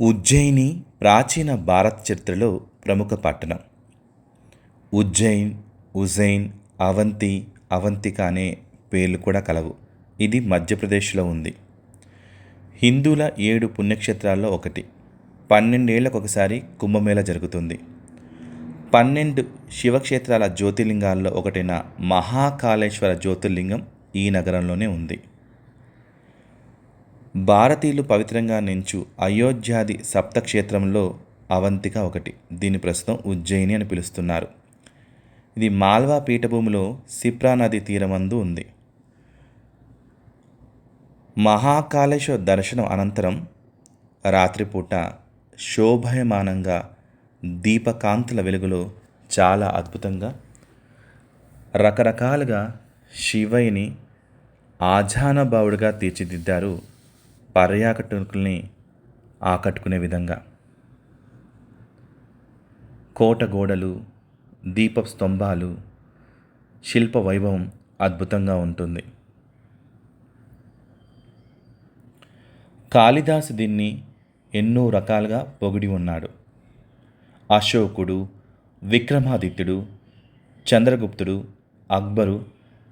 ఉజ్జయిని ప్రాచీన భారత చరిత్రలో ప్రముఖ పట్టణం. ఉజ్జయిన్ ఉజైన్ అవంతి అవంతిక అనే పేర్లు కూడా కలవు. ఇది మధ్యప్రదేశ్లో ఉంది. హిందువుల ఏడు పుణ్యక్షేత్రాల్లో ఒకటి. పన్నెండేళ్ళకు ఒకసారి కుంభమేళ జరుగుతుంది. పన్నెండు శివక్షేత్రాల జ్యోతిర్లింగాల్లో ఒకటైన మహాకాళేశ్వర జ్యోతిర్లింగం ఈ నగరంలోనే ఉంది. భారతీయులు పవిత్రంగా నెంచు అయోధ్యాది సప్తక్షేత్రంలో అవంతిక ఒకటి. దీని ప్రస్తుతం ఉజ్జయిని అని పిలుస్తున్నారు. ఇది మాల్వా పీఠభూమిలో సిప్రా నది తీరమందు ఉంది. మహాకాళేశ్వర దర్శనం అనంతరం రాత్రిపూట శోభయమానంగా దీపకాంతుల వెలుగులో చాలా అద్భుతంగా రకరకాలుగా శివయ్యని ఆజానబావుడిగా తీర్చిదిద్దారు పర్యాటకుల్ని ఆకట్టుకునే విధంగా. కోట గోడలు దీప స్తంభాలు శిల్ప వైభవం అద్భుతంగా ఉంటుంది. కాళిదాసు దీన్ని ఎన్నో రకాలుగా పొగిడి ఉన్నాడు. అశోకుడు విక్రమాదిత్యుడు చంద్రగుప్తుడు అక్బరు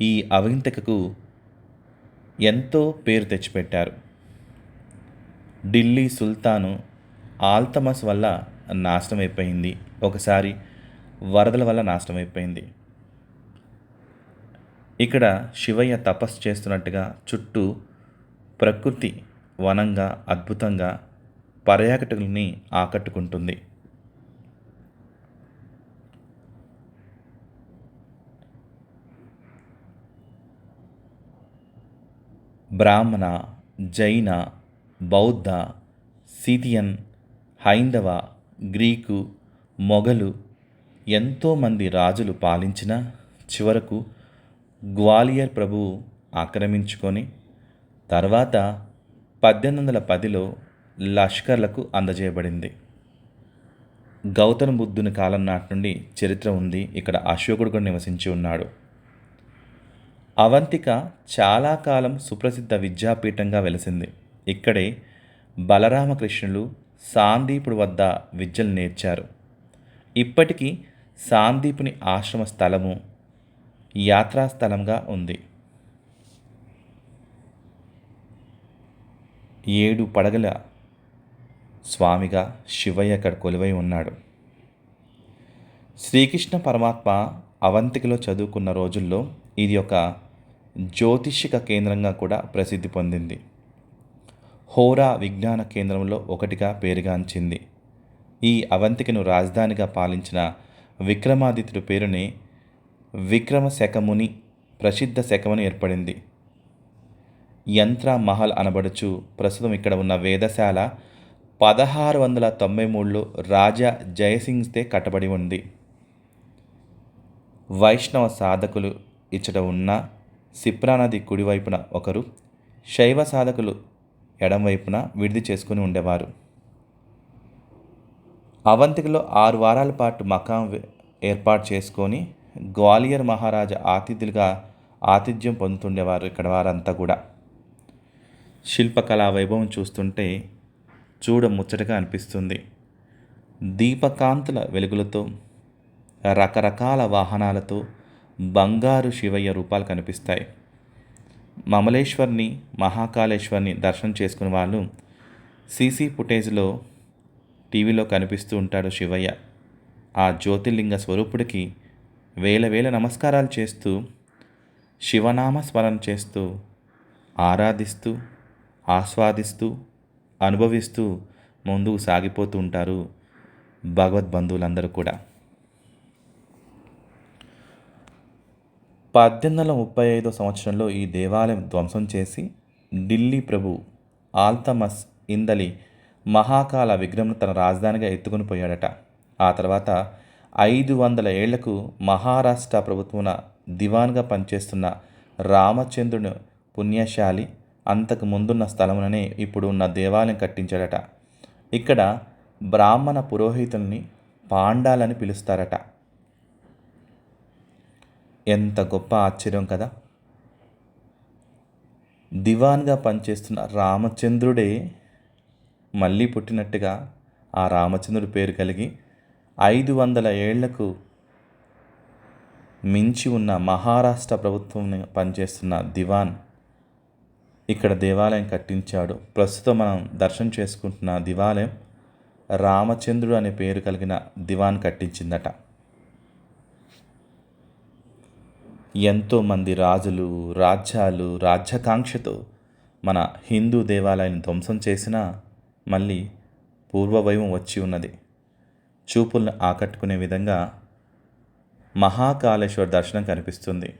ఈ అవింతకకు ఎంతో పేరు తెచ్చిపెట్టారు. ఢిల్లీ సుల్తాను ఆల్తమస్ వల్ల నాశనం అయిపోయింది ఒకసారి వరదల వల్ల నాశనం అయిపోయింది ఇక్కడ శివయ్య తపస్సు చేస్తున్నట్టుగా చుట్టూ ప్రకృతి వనంగా అద్భుతంగా పర్యాటకుల్ని ఆకట్టుకుంటుంది. బ్రాహ్మణ జైన బౌద్ధ సీథియన్ హైందవ గ్రీకు మొఘలు ఎంతోమంది రాజులు పాలించిన చివరకు గ్వాలియర్ ప్రభువు ఆక్రమించుకొని తర్వాత పద్దెనిమిది వందల పదిలో లష్కర్లకు అందజేయబడింది. గౌతమ బుద్ధుని కాలం నాటి నుండి చరిత్ర ఉంది. ఇక్కడ అశోకుడు కూడా నివసించి ఉన్నాడు. అవంతిక చాలా కాలం సుప్రసిద్ధ విద్యాపీఠంగా వెలిసింది. ఇక్కడే బలరామకృష్ణులు సాందీపుడు వద్ద విద్యలు నేర్చారు. ఇప్పటికీ సాందీపుని ఆశ్రమ స్థలము యాత్రాస్థలంగా ఉంది. ఏడు పడగల స్వామిగా శివయ్య అక్కడ కొలువై ఉన్నాడు. శ్రీకృష్ణ పరమాత్మ అవంతికలో చదువుకున్న రోజుల్లో ఇది ఒక జ్యోతిషిక కేంద్రంగా కూడా ప్రసిద్ధి పొందింది. హోరా విజ్ఞాన కేంద్రంలో ఒకటిగా పేరుగాంచింది ఈ అవంతికను రాజధానిగా పాలించిన విక్రమాదిత్యుడి పేరుని విక్రమ శకముని ప్రసిద్ధ శకముని ఏర్పడింది. యంత్ర మహల్ అనబడుచు ప్రస్తుతం ఇక్కడ ఉన్న వేదశాల పదహారు వందల తొంభై మూడులో రాజా జయసింగ్స్తే కట్టబడి ఉంది. వైష్ణవ సాధకులు ఇచ్చట ఉన్న సిప్రా నది కుడివైపున ఒకరు శైవ సాధకులు ఎడంవైపున విడిది చేసుకుని ఉండేవారు. అవంతికలో ఆరు వారాల పాటు మకాం ఏర్పాటు చేసుకొని గ్వాలియర్ మహారాజా ఆతిథులుగా ఆతిథ్యం పొందుతుండేవారు ఇక్కడ వారంతా కూడా. శిల్పకళా వైభవం చూస్తుంటే చూడ ముచ్చటగా అనిపిస్తుంది. దీపకాంతుల వెలుగులతో రకరకాల వాహనాలతో బంగారు శివయ్య రూపాలు కనిపిస్తాయి. మమలేశ్వర్ని మహాకాళేశ్వర్ని దర్శనం చేసుకునే వాళ్ళు సీసీ ఫుటేజ్లో టీవీలో కనిపిస్తూ ఉంటాడు శివయ్య. ఆ జ్యోతిర్లింగ స్వరూపుడికి వేల వేల నమస్కారాలు చేస్తూ శివనామ స్మరణ చేస్తూ ఆరాధిస్తూ ఆస్వాదిస్తూ అనుభవిస్తూ ముందుకు సాగిపోతూ ఉంటారు భగవద్బంధువులందరూ కూడా. పద్దెనిమిది వందల ముప్పై ఐదో సంవత్సరంలో ఈ దేవాలయం ధ్వంసం చేసి ఢిల్లీ ప్రభు ఆల్తమస్ ఇందలి మహాకాల విగ్రహం తన రాజధానిగా ఎత్తుకుని పోయాడట. ఆ తర్వాత ఐదు వందల ఏళ్ళకు మహారాష్ట్ర ప్రభుత్వం దివాన్గా పనిచేస్తున్న రామచంద్రుని పుణ్యశాలి అంతకు ముందున్న స్థలముననే ఇప్పుడు ఉన్న దేవాలయం కట్టించాడట. ఇక్కడ బ్రాహ్మణ పురోహితుల్ని పాండాలని పిలుస్తారట. ఎంత గొప్ప ఆశ్చర్యం కదా. దివాన్గా పనిచేస్తున్న రామచంద్రుడే మళ్ళీ పుట్టినట్టుగా ఆ రామచంద్రుడి పేరు కలిగి ఐదు వందల ఏళ్ళకు మించి ఉన్న మహారాష్ట్ర ప్రభుత్వం పనిచేస్తున్న దివాన్ ఇక్కడ దేవాలయం కట్టించాడు. ప్రస్తుతం మనం దర్శనం చేసుకుంటున్న దివాలయం రామచంద్రుడు అనే పేరు కలిగిన దివాన్ కట్టించిందట. ఎంతోమంది రాజులు రాజ్యాలు రాజ్యాకాంక్షతో మన హిందూ దేవాలయాన్ని ధ్వంసం చేసినా మళ్ళీ పూర్వవైవం వచ్చి ఉన్నది. చూపులను ఆకట్టుకునే విధంగా మహాకాళేశ్వర దర్శనం కనిపిస్తుంది.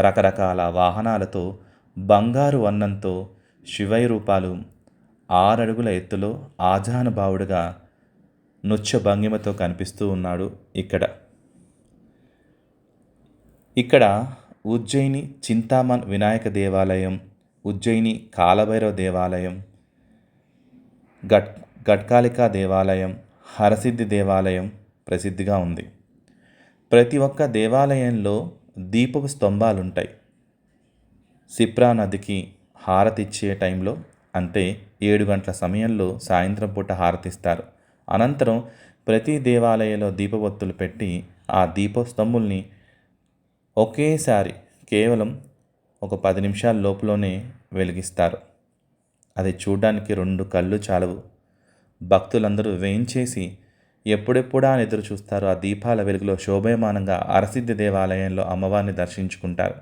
రకరకాల వాహనాలతో బంగారు వర్ణంతో శివయ్య రూపాలు ఆరడుగుల ఎత్తులో ఆజానుభావుడిగా నృత్య భంగిమతో కనిపిస్తూ ఉన్నాడు ఇక్కడ. ఇక్కడ ఉజ్జయిని చింతామన్ వినాయక దేవాలయం ఉజ్జయిని కాలభైరవ దేవాలయం గట్ ఘట్కాళికా దేవాలయం హరసిద్ధి దేవాలయం ప్రసిద్ధిగా ఉంది. ప్రతి ఒక్క దేవాలయంలో దీపపు స్తంభాలుంటాయి. సిప్రా నదికి హారతి ఇచ్చే టైంలో అంటే ఏడు గంటల సమయంలో సాయంత్రం పూట హారతిస్తారు. అనంతరం ప్రతి దేవాలయంలో దీపవత్తులు పెట్టి ఆ దీపస్తంభుల్ని ఒకేసారి కేవలం ఒక పది నిమిషాల లోపులోనే వెలిగిస్తారు. అది చూడడానికి రెండు కళ్ళు చాలవు. భక్తులందరూ వేయించేసి ఎప్పుడెప్పుడా అని ఎదురు చూస్తారు. ఆ దీపాల వెలుగులో శోభయమానంగా అరసిద్ధి దేవాలయంలో అమ్మవారిని దర్శించుకుంటారు.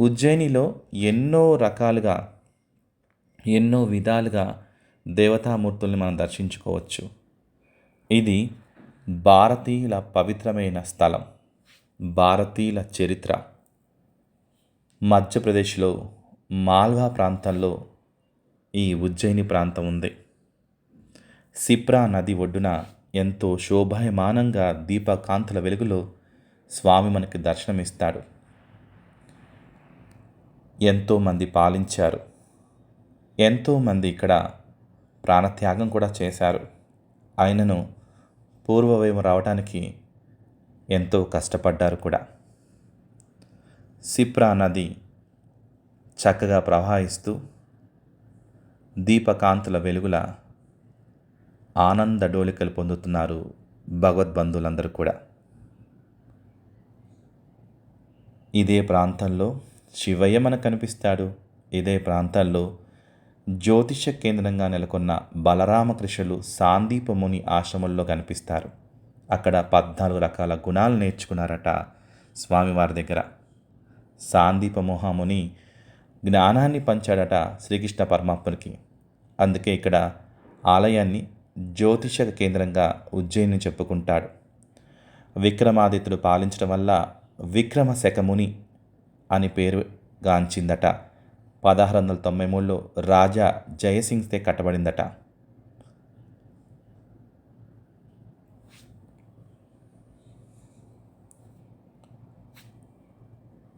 ఉజ్జయినిలో ఎన్నో రకాలుగా ఎన్నో విధాలుగా దేవతామూర్తుల్ని మనం దర్శించుకోవచ్చు. ఇది భారతీయుల పవిత్రమైన స్థలం. భారతీయుల చరిత్ర. మధ్యప్రదేశ్లో మాల్వా ప్రాంతంలో ఈ ఉజ్జయిని ప్రాంతం ఉంది. సిప్రా నది ఒడ్డున ఎంతో శోభాయమానంగా దీపకాంతుల వెలుగులో స్వామి మనకి దర్శనమిస్తాడు. ఎంతోమంది పాలించారు. ఎంతోమంది ఇక్కడ ప్రాణత్యాగం కూడా చేశారు. ఆయనను పూర్వవైపు రావడానికి ఎంతో కష్టపడ్డారు కూడా. సిప్రా నది చక్కగా ప్రవహిస్తూ దీపకాంతుల వెలుగుల ఆనంద డోలికలు పొందుతున్నారు భగవద్బంధువులందరూ కూడా. ఇదే ప్రాంతంలో శివయ్య మనకు కనిపిస్తాడు. ఇదే ప్రాంతాల్లో జ్యోతిష కేంద్రంగా నెలకొన్న బలరామకృష్ణులు సాందీపముని ఆశ్రమంలో కనిపిస్తారు. అక్కడ పద్నాలుగు రకాల గుణాలు నేర్చుకున్నారట స్వామివారి దగ్గర. సాందీప మొహాముని జ్ఞానాన్ని పంచాడట శ్రీకృష్ణ పరమాత్మనికి. అందుకే ఇక్కడ ఆలయాన్ని జ్యోతిష కేంద్రంగా ఉజ్జయిని చెప్పుకుంటాడు. విక్రమాదిత్యుడు పాలించడం వల్ల విక్రమ శకముని అని పేరు గాంచిందట. పదహారు వందల తొంభై మూడులో రాజా జయసింగ్తే కట్టబడిందట.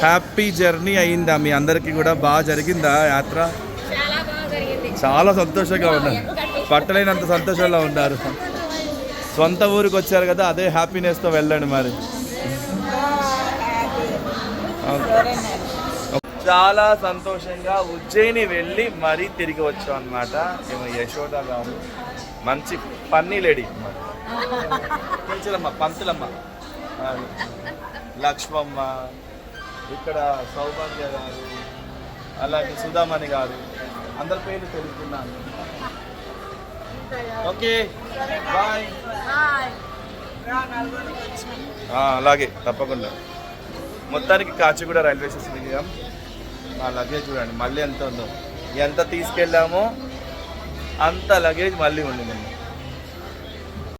హ్యాపీ జర్నీ అయిందా? మీ అందరికీ కూడా బాగా జరిగిందా యాత్ర? చాలా బాగా జరిగింది. చాలా సంతోషంగా ఉన్నారు. పట్టలేనంత సంతోషంలో ఉన్నారు. సొంత ఊరికి వచ్చారు కదా అదే హ్యాపీనెస్తో వెళ్ళండి మరి. చాలా సంతోషంగా ఉజ్జయిని వెళ్ళి మరీ తిరిగి వచ్చాం అనమాట ఏమో యశోద గారు మంచి పన్నీ లేడీ. పంతులమ్మ. ఆ, లక్ష్మమ్మ ఇక్కడ సౌభాగ్య గారు అలాగే సుధామణి గారు అందరి పేర్లు తెలుసుకున్నాను ఓకే బాయ్. అలాగే తప్పకుండా. మొత్తానికి కాచిగూడ రైల్వే స్టేషన్ దిగాం మా లగేజ్ చూడండి మళ్ళీ ఎంత ఉందో. ఎంత తీసుకెళ్ళామో అంత లగేజ్ మళ్ళీ ఉండిందండి